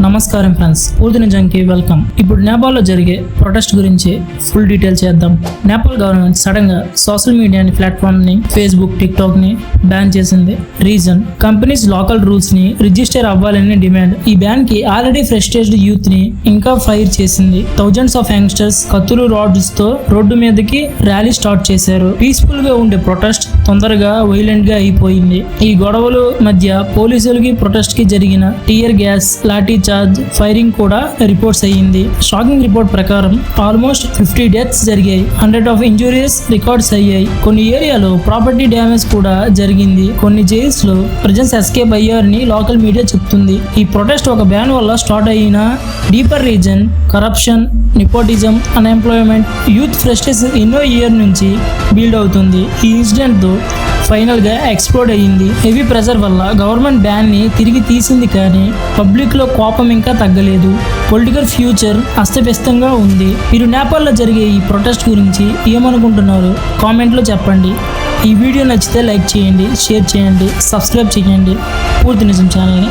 నమస్కారం ఫ్రెండ్స్. పూర్తి నిజానికి వెల్కమ్. ఇప్పుడు నేపాల్లో జరిగే ప్రొటెస్ట్ గురించి ఫుల్ డీటెయిల్ చేద్దాం. నేపాల్ గవర్నమెంట్ సడన్గా సోషల్ మీడియాని ప్లాట్ఫామ్ని ఫేస్బుక్ టిక్టాక్ని బ్యాన్ చేసింది. రీజన్? కంపెనీస్ లోకల్ రూల్స్ని రిజిస్టర్ అవ్వాలని డిమాండ్. ఈ బ్యాన్కి ఆల్రెడీ ఫ్రస్ట్రేటెడ్ యూత్ని ఇంకా ఫైర్ చేసింది. థౌజండ్స్ ఆఫ్ యంగ్స్టర్స్ కత్తులు రాడ్స్తో రోడ్డు మీదకి ర్యాలీ స్టార్ట్ చేశారు. పీస్ఫుల్గా ఉండే ప్రొటెస్ట్ తొందరగా వైలెంట్గా అయిపోయింది. ఈ గొడవలు మధ్య పోలీసులకి ప్రొటెస్ట్కి జరిగిన tear gas lathi charge firing కూడా రిపోర్ట్స్ అయ్యింది. షాకింగ్ రిపోర్ట్ ప్రకారం ఆల్మోస్ట్ ఫిఫ్టీ డెత్స్ జరిగాయి. హండ్రెడ్ ఆఫ్ ఇంజురీస్ రికార్డ్స్ అయ్యాయి. కొన్ని ఏరియాలో ప్రాపర్టీ డ్యామేజ్ కూడా జరిగింది. కొన్ని జైల్స్లో ప్రజెన్స్ ఎస్కేప్ అయ్యారని లోకల్ మీడియా చెప్తుంది. ఈ ప్రొటెస్ట్ ఒక బ్యాన్ వల్ల స్టార్ట్ అయిన deeper reason corruption nepotism unemployment youth frustrations ఎన్నో ఇయర్ నుంచి బిల్డ్ అవుతుంది. ఈ ఇన్సిడెంట్ ఫైనల్గా ఫైనల్గా ఎక్స్ప్లోడ్ అయ్యింది. హెవీ ప్రెషర్ వల్ల గవర్నమెంట్ బ్యాన్ని తిరిగి తీసింది కానీ పబ్లిక్లో కోపం ఇంకా తగ్గలేదు. పొలిటికల్ ఫ్యూచర్ అస్తవ్యస్తంగా ఉంది. మీరు నేపాల్లో జరిగే ఈ ప్రొటెస్ట్ గురించి ఏమనుకుంటున్నారు? కామెంట్లో చెప్పండి. ఈ వీడియో నచ్చితే లైక్ చేయండి షేర్ చేయండి సబ్స్క్రైబ్ చేయండి. పూర్తి నిజం ఛానల్ని